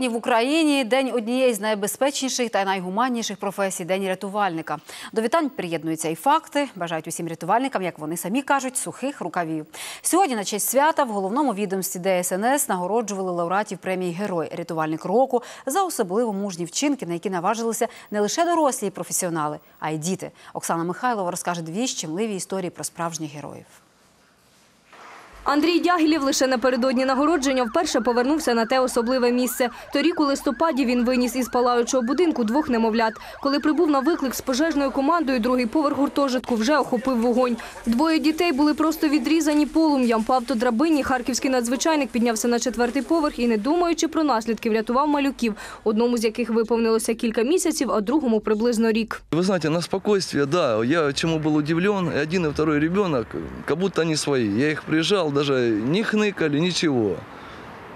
Сьогодні в Україні день однієї з найбезпечніших та найгуманніших професій день рятувальника. До вітань приєднуються і факти. Бажають усім рятувальникам, як вони самі кажуть, сухих рукавів. Сьогодні на честь свята в головному відомстві ДСНС нагороджували лауреатів премії Герой рятувальник року за особливо мужні вчинки, на які наважилися не лише дорослі професіонали, а й діти. Оксана Михайлова розкаже дві щемливі історії про справжніх героїв. Андрій Дягілєв лише напередодні нагородження вперше повернувся на те особливе місце. Торік у листопаді він виніс із палаючого будинку двох немовлят. Коли прибув на виклик з пожежною командою, другий поверх гуртожитку вже охопив вогонь. Двоє дітей були просто відрізані полум'ям. По автодрабині харківський надзвичайник піднявся на четвертий поверх і, не думаючи про наслідки, врятував малюків, одному з яких виповнилося кілька місяців, а другому приблизно рік. Вы знаете, на спокойствие, да, я чему был удивлен, один и второй ребенок, как будто они свои. Я их приезжал, даже не хныкали, ничего.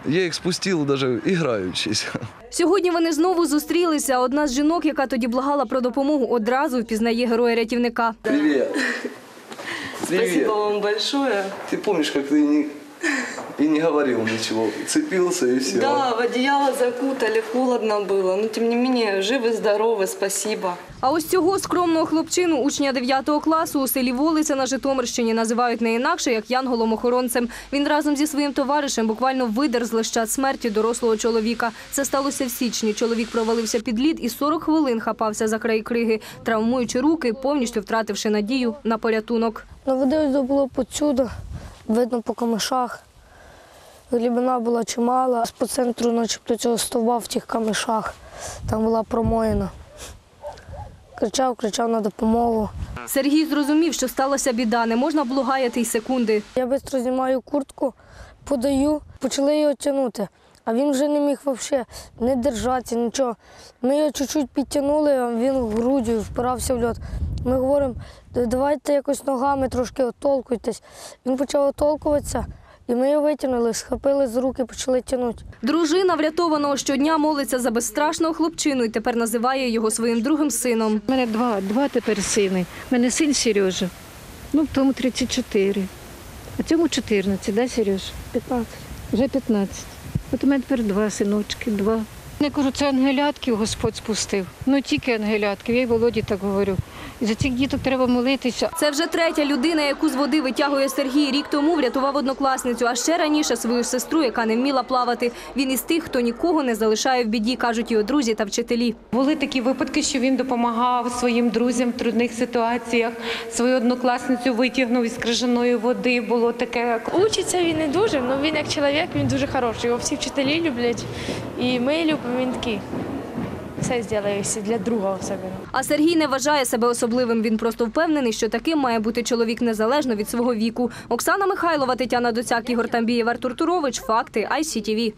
Я их спустил даже играючись. Сьогодні вони знову зустрілися. Одна з жінок, яка тоді благала про допомогу, одразу впізнає героя-рятівника. Привет. Спасибо вам большое. Ты помнишь, как ты не, и не говорил ничего, цепился и все. Да, в одеяло закутали, холодно было. Но тем не менее, живы, здоровы, спасибо. А ось цього скромного хлопчину, учня 9 класу у селі Волиця на Житомирщині, називають не інакше, як янголом-охоронцем. Він разом зі своїм товаришем буквально видер з лищат смерті дорослого чоловіка. Це сталося в січні. Чоловік провалився під лід і 40 хвилин хапався за край криги, травмуючи руки, повністю втративши надію на порятунок. Ну, води ось було почудо, видно по камишах. Глибина була чимала, по центру начебто цього стовба в тих камишах. Там була промоїна. Кричав, кричав на допомогу. Сергій зрозумів, що сталася біда. Не можна було гаяти й секунди. Я швидко знімаю куртку, подаю, почали його тягнути. А він вже не міг взагалі не держатися, нічого. Ми його чуть-чуть підтягнули, а він грудью впирався в льот. Ми говоримо, давайте якось ногами трошки оттолкуйтесь. Він почав оттолкуватися, і ми його витягнули, схопили з руки, почали тягнути. Дружина врятованого щодня молиться за безстрашного хлопчину і тепер називає його своїм другим сином. У мене два, два тепер сини. У мене син Сережа, ну тому 34. А цьому 14, да, Сереж? 15. Вже 15. От у мене тепер два синочки, два. Я кажу, це ангелятки Господь спустив. Ну тільки ангелятки. Я й Володі так говорю. І за цих діток треба молитися. Це вже третя людина, яку з води витягує Сергій. Рік тому врятував однокласницю, а ще раніше свою сестру, яка не вміла плавати. Він із тих, хто нікого не залишає в біді, кажуть його друзі та вчителі. Були такі випадки, що він допомагав своїм друзям в трудних ситуаціях. Свою однокласницю витягнув із крижаної води. Було таке. Учиться він не дуже, але він як чоловік, він дуже хороший. Його всі вчителі люблять. І ми любимо, він такий. Все зробить всі для друга особливо. А Сергій не вважає себе особливим. Він просто впевнений, що таким має бути чоловік незалежно від свого віку. Оксана Михайлова, Тетяна Доцяк, Ігор Тамбієв, Артур Турович. Факти ICTV.